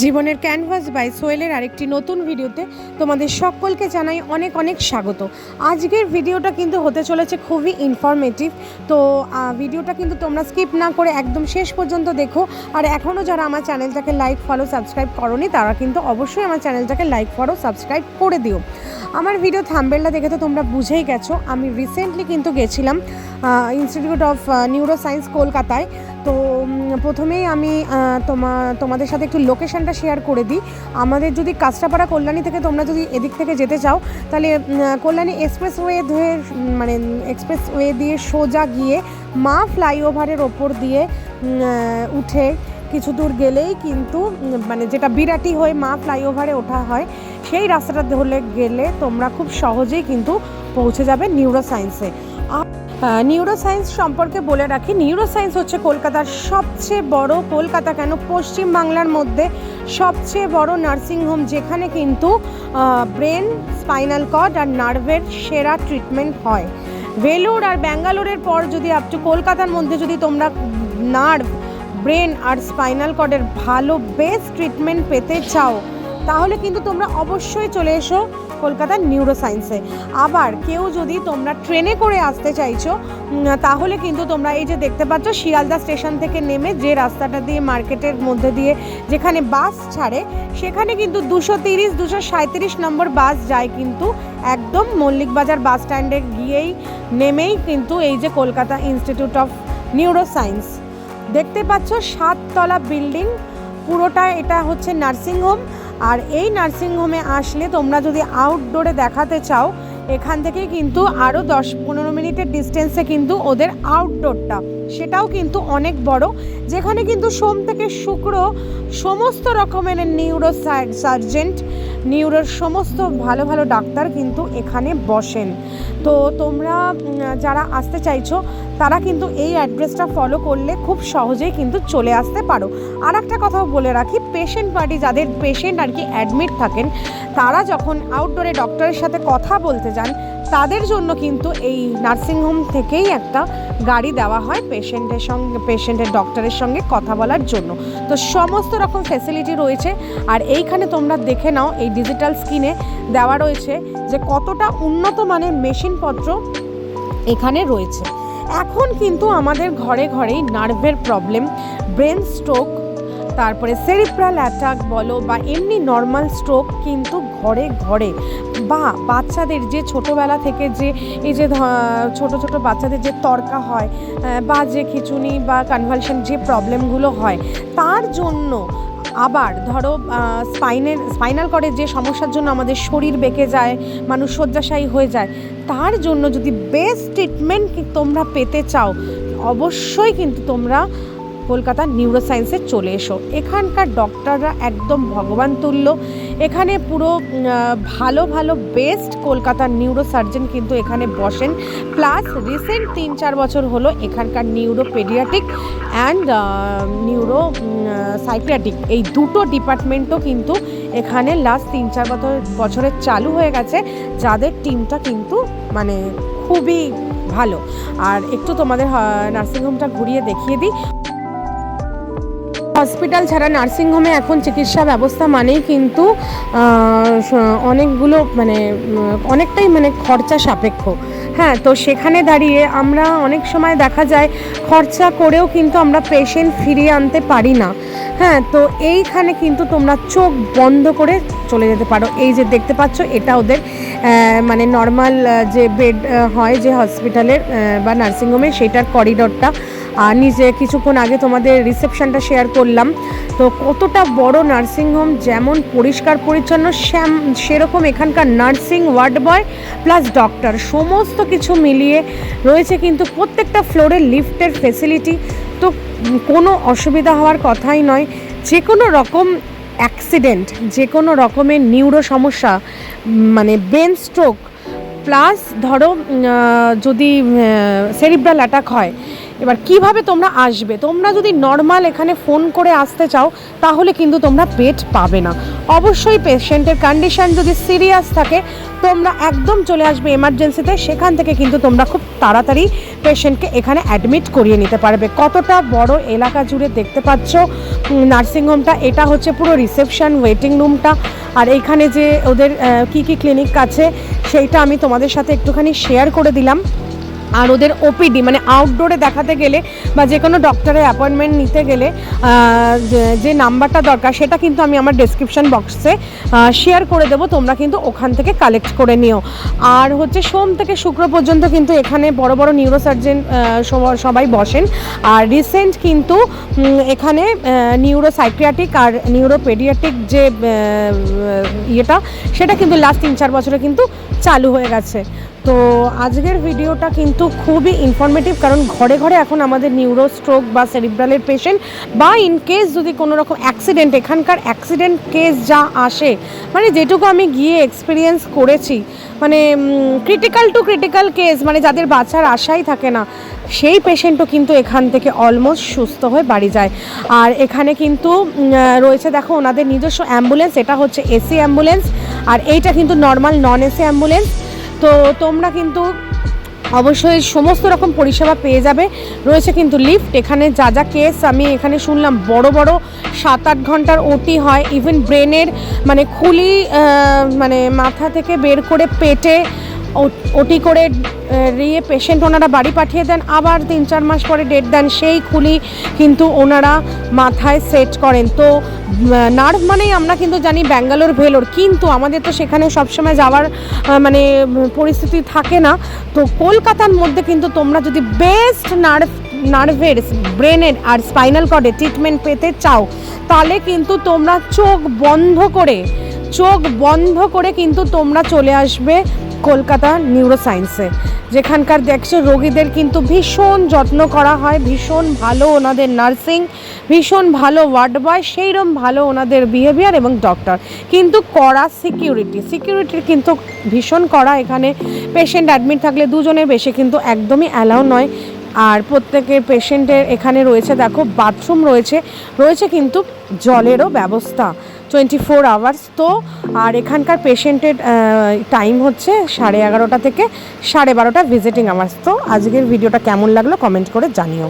জীবনের canvas by সোয়েলের আরেকটি নতুন ভিডিওতে তোমাদের সকলকে জানাই অনেক অনেক স্বাগত। আজকের ভিডিওটা কিন্তু হতে চলেছে খুবই ইনফরমেটিভ তো ভিডিওটা কিন্তু তোমরা স্কিপ না করে একদম শেষ পর্যন্ত দেখো। আর এখনও যারা আমার চ্যানেলটাকে লাইক ফলো সাবস্ক্রাইব করনি, তারা কিন্তু অবশ্যই আমার চ্যানেলটাকে লাইক ফলো সাবস্ক্রাইব করে দিও। আমার ভিডিও থাম্বেলটা দেখে তো তোমরা বুঝেই গেছো, আমি রিসেন্টলি কিন্তু গেছিলাম ইনস্টিটিউট অফ নিউরো সায়েন্স কলকাতায়। তো প্রথমেই আমি তোমা, তোমাদের সাথে একটু লোকেশনটা শেয়ার করে দিই। আমাদের যদি কাঁচরাপাড়া কল্যাণী থেকে তোমরা যদি এদিক থেকে যেতে চাও, তাহলে কল্যাণী এক্সপ্রেস ওয়ে ধরে মানে এক্সপ্রেস ওয়ে দিয়ে সোজা গিয়ে মা ফ্লাইওভারের ওপর দিয়ে উঠে কিছু দূর গেলেই কিন্তু মানে যেটা বিরাটি হয়ে মা ফ্লাইওভারে ওঠা হয়, সেই রাস্তাটা ধরে গেলে তোমরা খুব সহজেই কিন্তু পৌঁছে যাবে নিউরো সায়েন্সে নিউরো সায়েন্স সম্পর্কে বলে রাখি নিউরোসায়েন্স হচ্ছে কলকাতার সবচেয়ে বড়, কলকাতা কেন পশ্চিম বাংলার মধ্যে সবচেয়ে বড় নার্সিংহোম যেখানে কিন্তু ব্রেন স্পাইনাল কর্ড আর নার্ভের সেরা ট্রিটমেন্ট হয়। ভেলোর আর ব্যাঙ্গালোরের পর যদি আপ টু কলকাতার মধ্যে যদি তোমরা নার্ভ ব্রেন আর স্পাইনাল কর্ডের ভালো বেস্ট ট্রিটমেন্ট পেতে চাও, তাহলে কিন্তু তোমরা অবশ্যই চলে এসো কলকাতার নিউরো সায়েন্সে আবার কেউ যদি তোমরা ট্রেনে করে আসতে চাইছো তাহলে কিন্তু তোমরা এই যে দেখতে পাচ্ছ, শিয়ালদা স্টেশন থেকে নেমে যে রাস্তাটা দিয়ে মার্কেটের মধ্যে দিয়ে যেখানে বাস ছাড়ে, সেখানে কিন্তু দুশো তিরিশ, দুশো সাঁত্রিশ নম্বর বাস যায় কিন্তু একদম মল্লিক বাজার বাস স্ট্যান্ডে গিয়েই নেমেই কিন্তু এই যে Kolkata institute of neuro science দেখতে পাচ্ছ, সাততলা বিল্ডিং, পুরোটা এটা হচ্ছে নার্সিংহোম আর এই নার্সিংহোমে আসলে তোমরা যদি আউটডোরে দেখাতে চাও, এখান থেকে কিন্তু আরও দশ পনেরো মিনিটের ডিস্টেন্সে কিন্তু ওদের আউটডোরটা সেটাও কিন্তু অনেক বড়। যেখানে কিন্তু সোম থেকে শুক্র সমস্ত রকমের নিউরো সার্জেন্ট নিউরোর সমস্ত ভালো ভালো ডাক্তার কিন্তু এখানে বসেন। তো তোমরা যারা আসতে চাইছো, তারা কিন্তু এই অ্যাড্রেসটা ফলো করলে খুব সহজেই কিন্তু চলে আসতে পারো। আর একটা কথাও বলে রাখি পেশেন্ট পার্টি যাদের পেশেন্ট আর কি অ্যাডমিট থাকেন, তারা যখন আউটডোরে ডক্টরের সাথে কথা বলতে যান, তাদের জন্য কিন্তু এই নার্সিংহোম থেকেই একটা গাড়ি দেওয়া হয় পেশেন্টের সঙ্গে, পেশেন্টের ডক্টরের সঙ্গে কথা বলার জন্য। তো সমস্ত রকম ফেসিলিটি রয়েছে। আর এইখানে তোমরা দেখে নাও, এই ডিজিটাল স্ক্রিনে দেওয়া রয়েছে যে কতটা উন্নত মানের মেশিনপত্র এখানে রয়েছে। এখন কিন্তু আমাদের ঘরে ঘরেই নার্ভের প্রবলেম ব্রেন স্ট্রোক তারপরে সেরিব্রাল অ্যাটাক বলো বা এমনি নর্মাল স্ট্রোক কিন্তু ঘরে ঘরে বা বাচ্চাদের যে ছোটোবেলা থেকে যে, এই যে ছোট ছোট বাচ্চাদের যে তর্কা হয় বা যে খিচুনি বা কনভালশন যে প্রবলেমগুলো হয়, তার জন্য আবার ধরো স্পাইনের স্পাইনাল কর্ডের যে সমস্যার জন্য আমাদের শরীর বেঁকে যায়, মানুষ শয্যাশায়ী হয়ে যায়, তার জন্য যদি বেস্ট ট্রিটমেন্ট তোমরা পেতে চাও, অবশ্যই কিন্তু তোমরা কলকাতার নিউরো সায়েন্সে চলে এসো। এখানকার ডক্টররা একদম ভগবান তুল্য। এখানে পুরো ভালো ভালো বেস্ট কলকাতার নিউরো সার্জন কিন্তু এখানে বসেন। প্লাস রিসেন্ট তিন চার বছর হলো এখানকার neuro paediatric and neuro psychiatric এই দুটো ডিপার্টমেন্টও কিন্তু এখানে লাস্ট তিন চার বছর বছরের চালু হয়ে গেছে। যাদের টিমটা কিন্তু মানে খুবই ভালো। আর একটু তোমাদের নার্সিংহোমটা ঘুরিয়ে দেখিয়ে দিই। হসপিটাল ছাড়া নার্সিংহোমে এখন চিকিৎসা ব্যবস্থা মানেই কিন্তু অনেকগুলো মানে অনেকটাই মানে খরচা সাপেক্ষ। হ্যাঁ তো সেখানে দাঁড়িয়ে আমরা অনেক সময় দেখা যায়, খরচা করেও কিন্তু আমরা পেশেন্ট ফিরিয়ে আনতে পারি না। হ্যাঁ তো এইখানে কিন্তু তোমরা চোখ বন্ধ করে চলে যেতে পারো। এই যে দেখতে পাচ্ছ, এটা ওদের মানে নর্মাল যে বেড হয় যে হসপিটালের বা নার্সিংহোমে সেটার করিডোরটা আর নিজে কিছুক্ষণ আগে তোমাদের রিসেপশনটা শেয়ার করলাম। তো কতটা বড় নার্সিংহোম যেমন পরিষ্কার পরিচ্ছন্ন, শ্যাম, সেরকম এখানকার nursing ward boy plus doctor সমস্ত কিছু মিলিয়ে রয়েছে কিন্তু প্রত্যেকটা ফ্লোরে লিফটের ফেসিলিটি তো কোনো অসুবিধা হওয়ার কথাই নয়। যে কোনো রকম অ্যাক্সিডেন্ট যে কোনো রকমের নিউরো সমস্যা মানে ব্রেন স্ট্রোক প্লাস ধরো যদি সেরিব্রাল অ্যাটাক হয় এবার কীভাবে তোমরা আসবে? তোমরা যদি নর্মাল এখানে ফোন করে আসতে চাও, তাহলে কিন্তু তোমরা বেড পাবে না। অবশ্যই পেশেন্টের কন্ডিশন যদি সিরিয়াস থাকে, তোমরা একদম চলে আসবে এমার্জেন্সিতে সেখান থেকে কিন্তু তোমরা খুব তাড়াতাড়ি পেশেন্টকে এখানে অ্যাডমিট করিয়ে নিতে পারবে। কতটা বড় এলাকা জুড়ে দেখতে পাচ্ছ নার্সিংহোমটা এটা হচ্ছে পুরো রিসেপশন ওয়েটিং রুমটা আর এইখানে যে ওদের কি কি ক্লিনিক আছে, সেইটা আমি তোমাদের সাথে একটুখানি শেয়ার করে দিলাম। আর ওদের ওপিডি মানে আউটডোরে দেখাতে গেলে বা যে কোনো ডক্টরের অ্যাপয়েন্টমেন্ট নিতে গেলে যে- নাম্বারটা দরকার সেটা কিন্তু আমি আমার ডেসক্রিপশন বক্সে শেয়ার করে দেবো। তোমরা কিন্তু ওখান থেকে কালেক্ট করে নিও। আর হচ্ছে সোম থেকে শুক্র পর্যন্ত কিন্তু এখানে বড় বড় নিউরোসার্জেন সবাই বসেন। আর রিসেন্ট কিন্তু এখানে নিউরোসাইক্রিয়াটিক আর নিউরোপেডিয়াটিক যে ইয়েটা, সেটা কিন্তু লাস্ট তিন চার বছরে কিন্তু চালু হয়ে গেছে। তো আজকের ভিডিওটা কিন্তু খুবই ইনফরমেটিভ কারণ ঘরে ঘরে এখন আমাদের নিউরো স্ট্রোক বা সেরিব্রালের পেশেন্ট বা ইন কেস যদি কোনো রকম অ্যাক্সিডেন্ট এখানকার অ্যাক্সিডেন্ট কেস যা আসে মানে যেটুকু আমি গিয়ে এক্সপিরিয়েন্স করেছি মানে ক্রিটিক্যাল টু ক্রিটিক্যাল কেস মানে যাদের বাঁচার আশাই থাকে না, সেই পেশেন্টও কিন্তু এখান থেকে অলমোস্ট সুস্থ হয়ে বাড়ি যায়। আর এখানে কিন্তু রয়েছে, দেখো, ওনাদের নিজস্ব অ্যাম্বুলেন্স এটা হচ্ছে এসি অ্যাম্বুলেন্স আর এইটা কিন্তু নর্মাল নন এসি অ্যাম্বুলেন্স তো তোমরা কিন্তু অবশ্যই সমস্ত রকম পরিষেবা পেয়ে যাবে। রয়েছে কিন্তু লিফট এখানে যা যা কেস আমি এখানে শুনলাম, বড় বড় সাত আট ঘণ্টার ওটি হয় ইভেন ব্রেনের মানে খুলি মানে মাথা থেকে বের করে পেটে ওটি করে রিয়ে পেশেন্ট ওনারা বাড়ি পাঠিয়ে দেন। আবার তিন চার মাস পরে ডেট দেন, সেই খুলি কিন্তু ওনারা মাথায় সেট করেন। তো নার্ভ মানেই আমরা কিন্তু জানি ব্যাঙ্গালোর, ভেলোর। কিন্তু আমাদের তো সেখানে সবসময় যাওয়ার মানে পরিস্থিতি থাকে না। তো কলকাতার মধ্যে কিন্তু তোমরা যদি বেস্ট নার্ভ নার্ভের ব্রেনের আর স্পাইনাল কর্ডে ট্রিটমেন্ট পেতে চাও, তাহলে কিন্তু তোমরা চোখ বন্ধ করে, চোখ বন্ধ করে কিন্তু তোমরা চলে আসবে কলকাতা নিউরোসায়েন্সে যেখানকার দেখছ, রোগীদের কিন্তু ভীষণ যত্ন করা হয়, ভীষণ ভালো ওনাদের নার্সিং, ভীষণ ভালো ওয়ার্ড বয় সেইরকম ভালো ওনাদের বিহেভিয়ার এবং ডক্টর কিন্তু কড়া সিকিউরিটি সিকিউরিটির কিন্তু ভীষণ কড়া এখানে। পেশেন্ট অ্যাডমিট থাকলে দুজনের বেশি কিন্তু একদমই অ্যালাউ নয়। আর প্রত্যেকের পেশেন্টের এখানে রয়েছে, দেখো বাথরুম রয়েছে রয়েছে কিন্তু জলেরও ব্যবস্থা। টোয়েন্টি ফোর আওয়ার্স তো আর এখানকার পেশেন্টের টাইম হচ্ছে সাড়ে এগারোটা থেকে সাড়ে বারোটা ভিজিটিং আওয়ার্স তো আজকের ভিডিওটা কেমন লাগল কমেন্ট করে জানিও।